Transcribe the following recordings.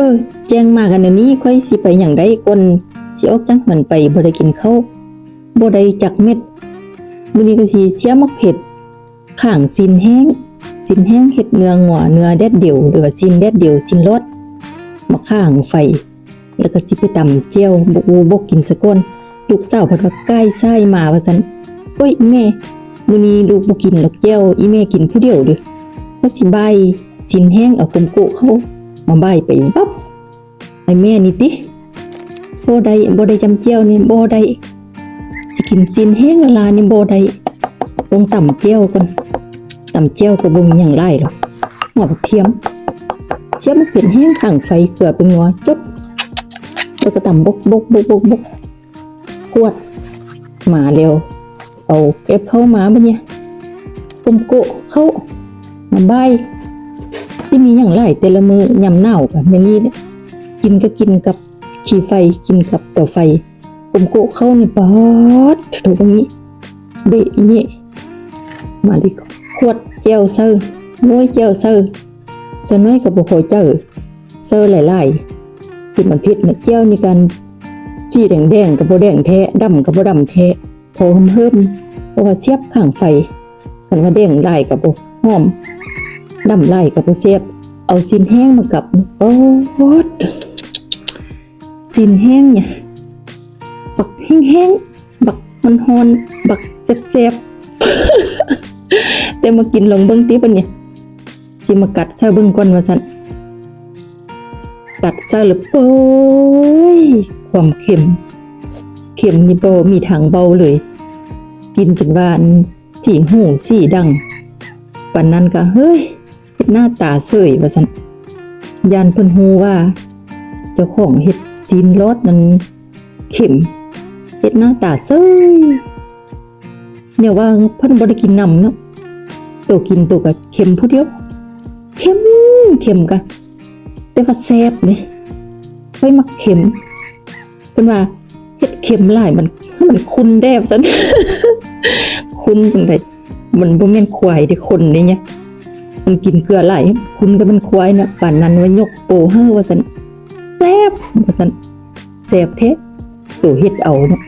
ออ แจ้งมากันเดี๋ยวนี้ค่อยสิไปอย่างใดก่อนสิออกจังมันไปบ่ได้กินข้าวบ่ได้จักเม็ดมื้อนี้ก็สิเสียมักเผ็ดข้างซินแห้งซินแห้งเฮ็ดเนื้องัวเนื้อแดดเดียวหรือว่าซินแดดเดียวซินรสมาข้างไฟ แล้วก็สิไปตำเจียวบ่บ่กินซะก่อนลูกสาวเพิ่นว่าใกล้ซ้ายมาว่าซั่นโอ้ยอีแม่มื้อนี้ลูกบ่กินดอกเจียวอีแม่กินผู้เดียวเด้อว่าสิบายซินแห้งเอากลมโกะเขา มาใบไปปั๊บไอแม่นี่ติบ่ได้บ่ได้จำเจียวนี่บ่ได้สิกินซีนแห้งละลานี่บ่ได้ต้องต่ำเจียวก่อนต่ำเจียวก็บ่มีหยังหลายหรอกหัวผักเทียมเทียมมันเป็นแห้งข้างไฟเกลือเป็นงัวจบแล้วก็ต่ำบกบกบกบกบกกวดมาเร็ว เอาเอฟเข้ามาบ่เนี่ยกลมโกเข้ามาใบ ที่มีอย่างไรแต่ละมือยำหนาวกับในนี้กินก็กินกับขี่ไฟกินกับเตาไฟกลมโกะเข้าในปอดถูกตรงนี้เบะนี่มาดิขวดเจลเซอร์น้อยเจลเซอร์จะน้อยกับบุคอยเจอเซอร์หลายๆจุดมันพิษนะเจลในการจี้แดงๆกับโบแดงแท้ดำกับโบดำแท้โผล่เพิ่มเพราะว่าเสียบข้างไฟมันว่าแดงลายกับโบหอม ดำไหลกับเสียบ เอาซินแห้งมากับโอ้โหซินแห้งเนี่ยบักแห้งๆบักมันฮอนบักเสียบๆแต่มากินลงเบิ้งติปะเนี่ยสิมากัดเช้าเบิ้งก่อนว่าสันกัดเช้าหรือโอ้ยความเค็ม เค็มนี่โบมีทางเบาเลย กินจนวานสีหูสีดังปันนั้นก็เฮ้ย หน้าตาเสยว่าซั่นยานเพิ่นฮู้ว่า เจ้าของเฮ็ดจีนรสนั้นเข็มเฮ็ดหน้าตาเสยเนี่ยว่าเพิ่นบ่ได้กินน้ำเนาะตัวกินตัวก็เข็มผู้เดียวเข็มเข็มกะแต่ว่าแซ่บเลยค่อยมักเข็มเพิ่นว่าเฮ็ดเข็มหลายมันมันคุณแดบซั่นคุณจังไดมันบ่แม่นควายเด้คนนี่เนี่ย มันกินเกลือไหลคุณก็เป็นควายนะป่านนั้นว่ายกโปเฮอว่าซั่นแซบว่าซั่นแซบแท้ตัวเฮ็ดเอาเนาะ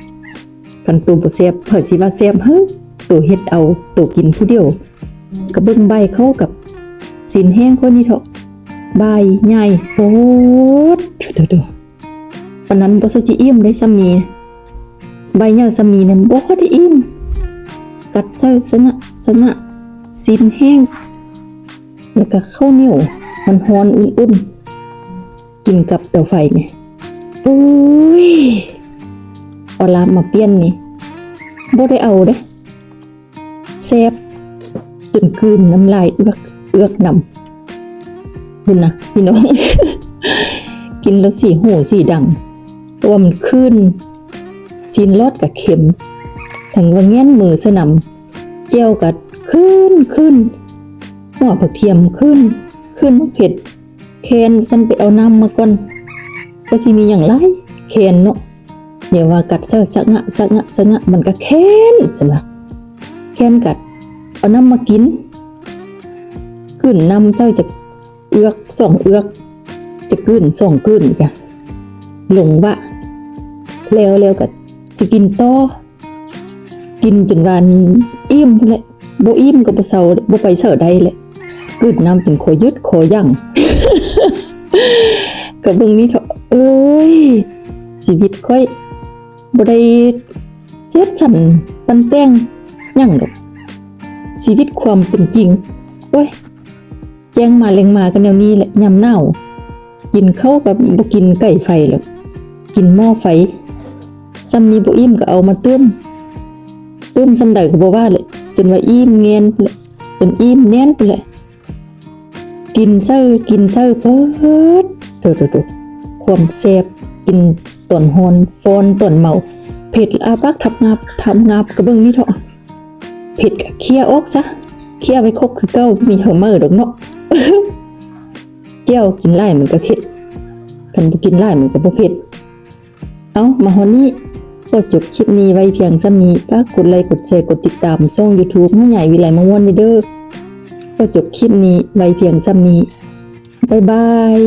คันตัวบ่แซบเพิ่นสิว่าแซบเฮ้อตัวเฮ็ดเอาตัวกินผู้เดียวก็เบิ่งใบเขากับสินแห้งคนนี้เถอะใบใหญ่โพดเถอะๆปานนั้นบ่สิอิ่มได้ซ้ำนี้ใบใหญ่ซ้ำนี้นั้นบ่ได้อิ่มกัดเจอสงะสงะซินแห้ง แล้วก็ข้าวเหนียวมันฮอนอุ่นๆกินกับเตาไฟไงอุ้ยเอาลามมาเปลี่ยนนี่บ่ได้เอาเด้แซ่บจนคืนน้ำลายเอือกเอือกนำคุณนะพี่น้อง กินแล้วสีหูสีดัง ตัวมันขึ้นจีนรอดกับเข็มทั้งว่าเงี้ยนมือสนำเจียวกัดขึ้นขึ้น หัวผักเทียมขึ้น ขึ้นมะเข็ดแคนฉันไปเอาน้ำมาก่อนก็สิมีอย่างไรแคนเนาะเดี๋ยวว่ากัดเจ้าสะงะสะงะสะงะมันก็แคนสินะแคนกัด เอาน้ำมากิน ขึ้นน้ำเจ้าจะเอือกสองเอือก จะขึ้นสองขึ้นกะหลงวะแล้วแล้วก็สิกินต่อกินจนวันอิ่มพุ่นแหละบ่อิ่มก็บ่เซาบ่ไปเสิร์ใดแหละ กึดน้ำเป็นขอยึดขอยั่งก็เบิ่งนี่เถอะเอ้ยชีวิตค่อยบ่ได้เสียดสันปันแต้งยั่งดอกชีวิตความเป็นจริงโอ้ยแจ้งมาแรงมากันแนวนี้แหละยามหนากินเข้ากับบ่กินไก่ไฟหรอกกินหม้อไฟจำมีบ่อิ่มก็เอามาเติมเตื้มสำใดก็บ่ว่าเลยจนว่าอิ่มเงียนจนอิ่มแน่นพุ่นแหละ กินเซ้อกินเซ้อเพิดโตๆๆความแซ่บกินต้นฮอนฟอนต้นเมาเผ็ดอาปักทับงับทับงับกระเบื้องนี่เถอะเผ็ดก็เคลียร์อกซะเคลียร์ไว้คกคือเก้ามีเฮอเมอร์ดอกเนาะเจ้ากินไล่มันก็เผ็ดคันบ่กินไล่มันก็บ่เผ็ดเอามาฮอนนี้ก็จบคลิปนี้ไว้เพียงซ้ำนี้ฝากกดไลค์กดแชร์กดติดตามช่อง YouTube แม่ใหญ่วิไลมะม่วนเด้อ ก็จบคลิปนี้ไว้เพียงซ้ำนี้ บ๊ายบาย